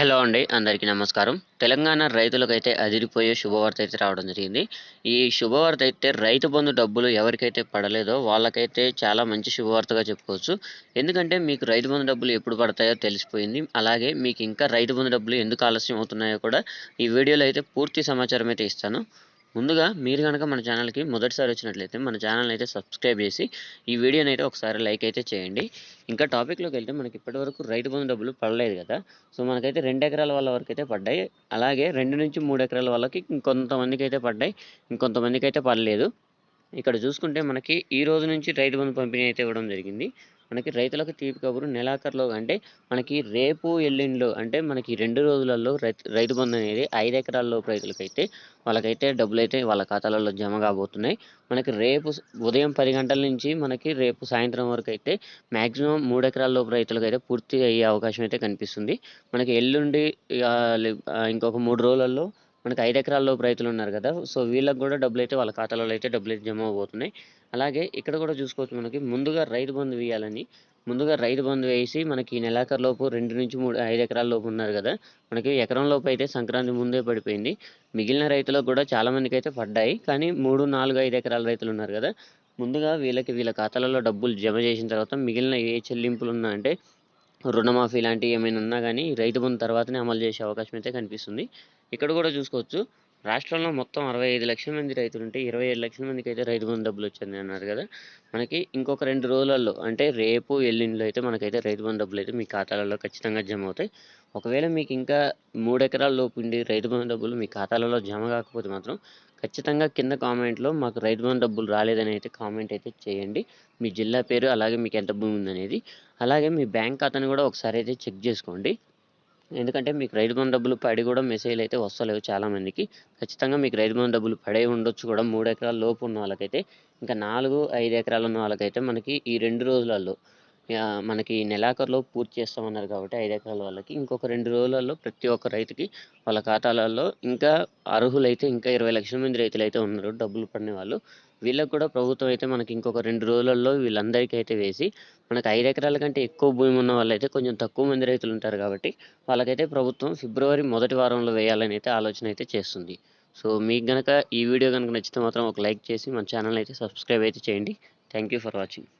Hello అండి అందరికీ నమస్కారం. తెలంగాణ రైతులకైతే అదిరిపోయే శుభవార్త అయితే రావడం జరిగింది. ఈ శుభవార్త అయితే రైతు బంధు డబ్బులు ఎవరికైతే పడలేదో వాళ్ళకైతే చాలా మంచి శుభవార్తగా చెప్పుకోవచ్చు. ఎందుకంటే మీకు రైతు బంధు డబ్బులు ఎప్పుడు పడతాయో తెలిసిపోయింది. అలాగే మీకు ఇంకా రైతు బంధు డబ్బులు ఎందుకు ఆలస్యం అవుతున్నాయో కూడా ఈ వీడియోలో అయితే పూర్తి సమాచారం అయితే ఇస్తాను. ముందుగా మీరు కనుక మన ఛానల్కి మొదటిసారి వచ్చినట్లయితే మన ఛానల్ అయితే సబ్స్క్రైబ్ చేసి ఈ వీడియోని అయితే ఒకసారి లైక్ అయితే చేయండి. ఇంకా టాపిక్లోకి వెళ్తే మనకి ఇప్పటివరకు రైతు బంధు డబ్బులు పడలేదు కదా. సో మనకైతే రెండు ఎకరాల వాళ్ళ వరకు అయితే పడ్డాయి. అలాగే రెండు నుంచి మూడు ఎకరాల వాళ్ళకి ఇంకొంతమందికి అయితే పడ్డాయి. ఇంకొంతమందికి అయితే పడలేదు. ఇక్కడ చూసుకుంటే మనకి ఈ రోజు నుంచి రైతు బంధు పంపిణీ అయితే ఇవ్వడం జరిగింది. మనకి రైతులకు తీపి కబురు నెలాఖరులో అంటే మనకి రేపు ఎల్లుండిలో అంటే మనకి రెండు రోజులలో రైతు బంధు అనేది ఐదు ఎకరాల్లోపు రైతులకైతే వాళ్ళకైతే డబ్బులు అయితే వాళ్ళ ఖాతాలలో జమ కాబోతున్నాయి. మనకి రేపు ఉదయం పది గంటల నుంచి మనకి రేపు సాయంత్రం వరకు అయితే మ్యాక్సిమం మూడు ఎకరాల్లోపు రైతులకు అయితే పూర్తి అయ్యే అవకాశం అయితే కనిపిస్తుంది. మనకి ఎల్లుండి ఇంకొక మూడు రోజులలో మనకి ఐదు ఎకరాల లోపు రైతులు ఉన్నారు కదా సో వీళ్ళకి కూడా డబ్బులు అయితే వాళ్ళ ఖాతాలలో అయితే డబ్బులు అయితే జమ అవబోతున్నాయి అలాగే ఇక్కడ కూడా చూసుకోవచ్చు మనకి ముందుగా రైతు బంధు వేయాలని ముందుగా రైతు బంధు వేసి మనకి ఈ నెలాఖరు లోపు రెండు నుంచి మూడు ఐదు ఎకరాల లోపు ఉన్నారు కదా మనకి ఎకరం లోపు అయితే సంక్రాంతి ముందే పడిపోయింది. మిగిలిన రైతులకు కూడా చాలా మందికి అయితే పడ్డాయి కానీ మూడు నాలుగు ఐదు ఎకరాల రైతులు ఉన్నారు కదా ముందుగా వీళ్ళకి వీళ్ళ ఖాతాలలో డబ్బులు జమ చేసిన తర్వాత మిగిలిన ఏ చెల్లింపులు ఉన్నా అంటే రుణమాఫీ లాంటివి ఏమైనా ఉన్నా కానీ రైతు బంధు తర్వాతనే అమలు చేసే అవకాశం అయితే కనిపిస్తుంది. ఇక్కడ కూడా చూసుకోవచ్చు. రాష్ట్రంలో మొత్తం అరవై ఐదు లక్షల మంది రైతులు ఉంటే ఇరవై ఏడు లక్షల మందికి అయితే రైతు బంధు డబ్బులు వచ్చింది అన్నారు కదా. మనకి ఇంకొక రెండు రోజులలో అంటే రేపు ఎల్లుండిలో అయితే మనకైతే రైతు బంధు డబ్బులు అయితే మీ ఖాతాలలో ఖచ్చితంగా జమ అవుతాయి. ఒకవేళ మీకు ఇంకా మూడు ఎకరాల లోపు ఉండి రైతు బంధు డబ్బులు మీ ఖాతాలలో జమ కాకపోతే మాత్రం ఖచ్చితంగా కింద కామెంట్లో మాకు రైతు బంధు డబ్బులు రాలేదని అయితే కామెంట్ అయితే చేయండి. మీ జిల్లా పేరు అలాగే మీకు ఎంత భూమి ఉందనేది. అలాగే మీ బ్యాంక్ ఖాతాని కూడా ఒకసారి అయితే చెక్ చేసుకోండి. ఎందుకంటే మీకు రైతు బంధు డబ్బులు పడి కూడా మెసేజ్లు అయితే వస్తలేవు చాలామందికి. ఖచ్చితంగా మీకు రైతు బంధు డబ్బులు పడే ఉండొచ్చు కూడా. మూడు ఎకరాల లోపు ఉన్న వాళ్ళకైతే ఇంకా నాలుగు ఐదు ఎకరాలు ఉన్న వాళ్ళకైతే మనకి ఈ రెండు రోజులలో మనకి నెలాఖరులో పూర్తి చేస్తామన్నారు కాబట్టి ఐదు ఎకరాల వాళ్ళకి. ఇంకొక రెండు రోజులలో ప్రతి ఒక్క రైతుకి వాళ్ళ ఖాతాలలో ఇంకా అర్హులైతే ఇంకా ఇరవై లక్షల మంది రైతులు అయితే ఉన్నారు డబ్బులు పడిన వాళ్ళు. వీళ్ళకి కూడా ప్రభుత్వం అయితే మనకి ఇంకొక రెండు రోజులలో వీళ్ళందరికీ అయితే వేసి మనకి ఐదు ఎకరాల కంటే ఎక్కువ భూమి ఉన్న వాళ్ళైతే కొంచెం తక్కువ మంది రైతులు ఉంటారు కాబట్టి వాళ్ళకైతే ప్రభుత్వం ఫిబ్రవరి మొదటి వారంలో వేయాలని అయితే ఆలోచన అయితే చేస్తుంది. సో మీకు కనుక ఈ వీడియో కనుక నచ్చితే మాత్రం ఒక లైక్ చేసి మన ఛానల్ అయితే సబ్స్క్రైబ్ అయితే చేయండి. Thank you for watching.